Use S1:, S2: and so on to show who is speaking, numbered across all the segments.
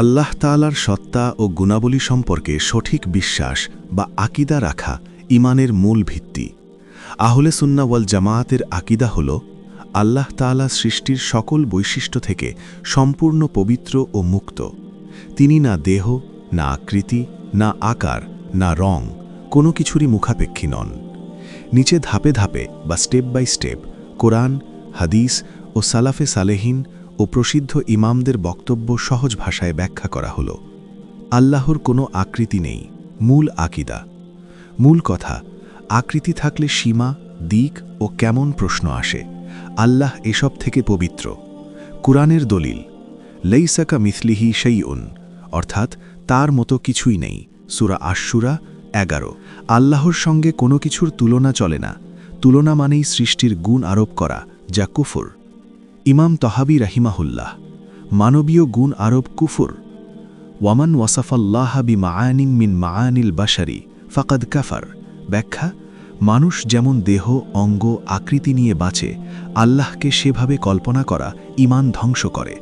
S1: আল্লাহ তালার সত্তা ও গুণাবলী সম্পর্কে সঠিক বিশ্বাস বা আকিদা রাখা ইমানের মূল ভিত্তি। আহলে সুন্না ওয়াল জামায়াতের আকিদা হল, আল্লাহ তালা সৃষ্টির সকল বৈশিষ্ট্য থেকে সম্পূর্ণ পবিত্র ও মুক্ত। তিনি না দেহ, না আকৃতি, না আকার, না রং, কোনো কিছুরই মুখাপেক্ষী নন। নিচে ধাপে ধাপে বা স্টেপ বাই স্টেপ কোরআন, হাদিস ও সালাফে সালেহিন ও প্রসিদ্ধ ইমামদের বক্তব্য সহজ ভাষায় ব্যাখ্যা করা হল। আল্লাহর কোনো আকৃতি নেই, মূল আকিদা। মূল কথা, আকৃতি থাকলে সীমা, দিক ও কেমন প্রশ্ন আসে। আল্লাহ এসব থেকে পবিত্র। কুরআনের দলিল, লেইসাকা মিথলিহি সেইউন অর্থাৎ তার মতো কিছুই নেই, সুরা আশুরা এগারো। আল্লাহর সঙ্গে কোনো কিছুর তুলনা চলে না। তুলনা মানেই সৃষ্টির গুণ আরোপ করা, যা কুফুর। ইমাম তহাবি রাহিমাহুল্লাহ, মানবীয় গুণ আরব কুফুর, ওয়ামান ওয়াসাফাল্লাহ বি মায়ানিম মিন মায়ানিল বাশারি ফাকাদ কাফার, ব্যাখ্যা, মানুষ যেমন দেহ, অঙ্গ, আকৃতি নিয়ে বাঁচে, আল্লাহকে সেভাবে কল্পনা করা ইমান ধ্বংস করে।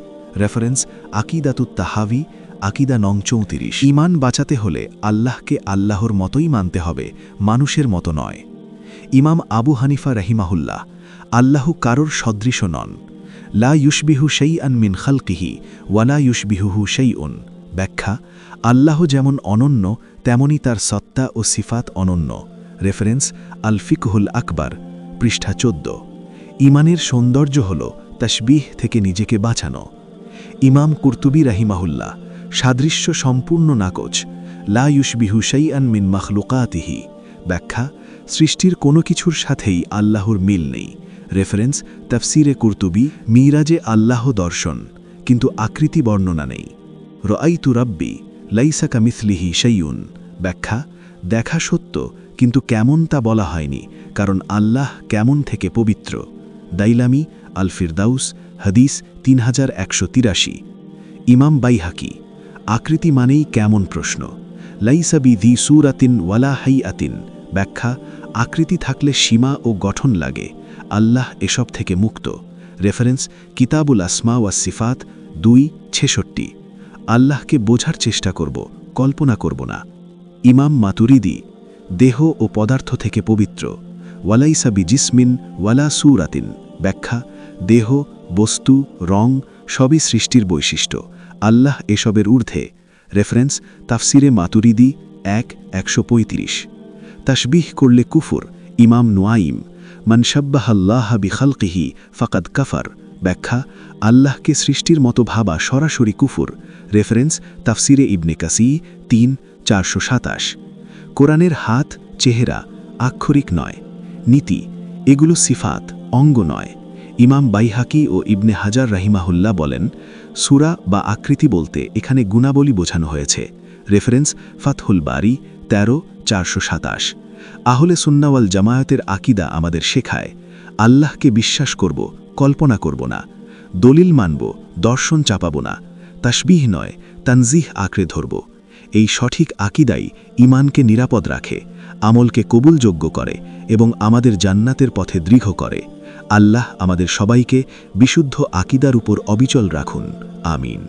S1: রেফারেন্স, আকিদাতুত তাহাবি, আকিদা নং চৌত্রিশ। ইমান বাঁচাতে হলে আল্লাহকে আল্লাহর মতোই মানতে হবে, মানুষের মতো নয়। ইমাম আবু হানিফা রহিমাহুল্লাহ, আল্লাহ কারোর সদৃশ নন। লা ইউসবিহু সেই আন মিন খালকিহি ওয়ালা ইউসবিহুহু সেই উন ব্যাখ্যা, আল্লাহ যেমন অনন্য, তেমনি তার সত্তা ও সিফাত অনন্য। রেফারেন্স, আল ফিকহুল আকবর, পৃষ্ঠা চোদ্দ। ইমানের সৌন্দর্য হল তাসবিহ থেকে নিজেকে বাঁচানো। ইমাম কুর্তুবি রাহিমাহুল্লাহ, সাদৃশ্য সম্পূর্ণ নাকচ, লা ইউসবিহু সেই আন মিন মখলুকাতিহি। ব্যাখ্যা, সৃষ্টির কোনো কিছুর সাথেই আল্লাহর মিল নেই। রেফারেন্স তফসিরে কুর্তুবি মিরাজে আল্লাহ দর্শন কিন্তু আকৃতি বর্ণনা নেই। রআইতু রব্বি লাইসাকা মিথলিহি সেইউন ব্যাখ্যা, দেখা সত্য, কিন্তু কেমন তা বলা হয়নি, কারণ আল্লাহ কেমন থেকে পবিত্র। দাইলামি আল ফিরদাউস হাদিস তিন হাজার একশো তিরাশি। ইমাম বাইহাকি, আকৃতি মানেই কেমন প্রশ্ন। লাইসাবি দি সুরাতিন ওয়ালা হাই আতিন ব্যাখ্যা, আকৃতি থাকলে সীমা ও গঠন লাগে। আল্লাহ এসব থেকে মুক্ত। রেফারেন্স, কিতাবুল আসমা ওয়া সিফাত, দুই, ছেষট্টি। আল্লাহকে বোঝার চেষ্টা করব, কল্পনা করব না। ইমাম মাতুরিদি, দেহ ও পদার্থ থেকে পবিত্র। ওয়ালাইসা বি জিসমিন ওয়ালা সুরাতিন। ব্যাখ্যা, দেহ, বস্তু, রং, সবই সৃষ্টির বৈশিষ্ট্য। আল্লাহ এসবের ঊর্ধ্বে। রেফারেন্স, তাফসিরে মাতুরিদি, এক, একশো পঁয়ত্রিশ। তাসবিহ করলে কুফুর, ইমাম নোয়াইম। মনশব্বাহাল্লাহ বিখালকিহি ফাকাদ কাফার। ব্যাখ্যা, আল্লাহকে সৃষ্টির মতো ভাবা সরাসরি কুফুর। রেফারেন্স, তাফসিরে ইবনে কাসি, তিন, চারশো সাতাশ। কোরআনের হাত, চেহারা, আক্ষরিক নয়। নীতি, এগুলো সিফাত, অঙ্গ নয়। ইমাম বাইহাকি ও ইবনে হাজার রাহিমাহুল্লাহ বলেন, সুরা বা আকৃতি বলতে এখানে গুণাবলী বোঝানো হয়েছে। রেফারেন্স, ফাতহুল বারি, তেরো, চারশো সাতাশ। আহলে সুন্নাওয়াল জামায়াতের আকিদা আমাদের শেখায়, আল্লাহকে বিশ্বাস করব, কল্পনা করব না, দলিল মানব, দর্শন চাপাব না, তাসবিহ নয়, তানজিহ আঁকড়ে ধরব। এই সঠিক আকিদাই ইমানকে নিরাপদ রাখে, আমলকে কবুলযোগ্য করে এবং আমাদের জান্নাতের পথে দৃঢ় করে। আল্লাহ আমাদের সবাইকে বিশুদ্ধ আকিদার উপর অবিচল রাখুন। আমিন।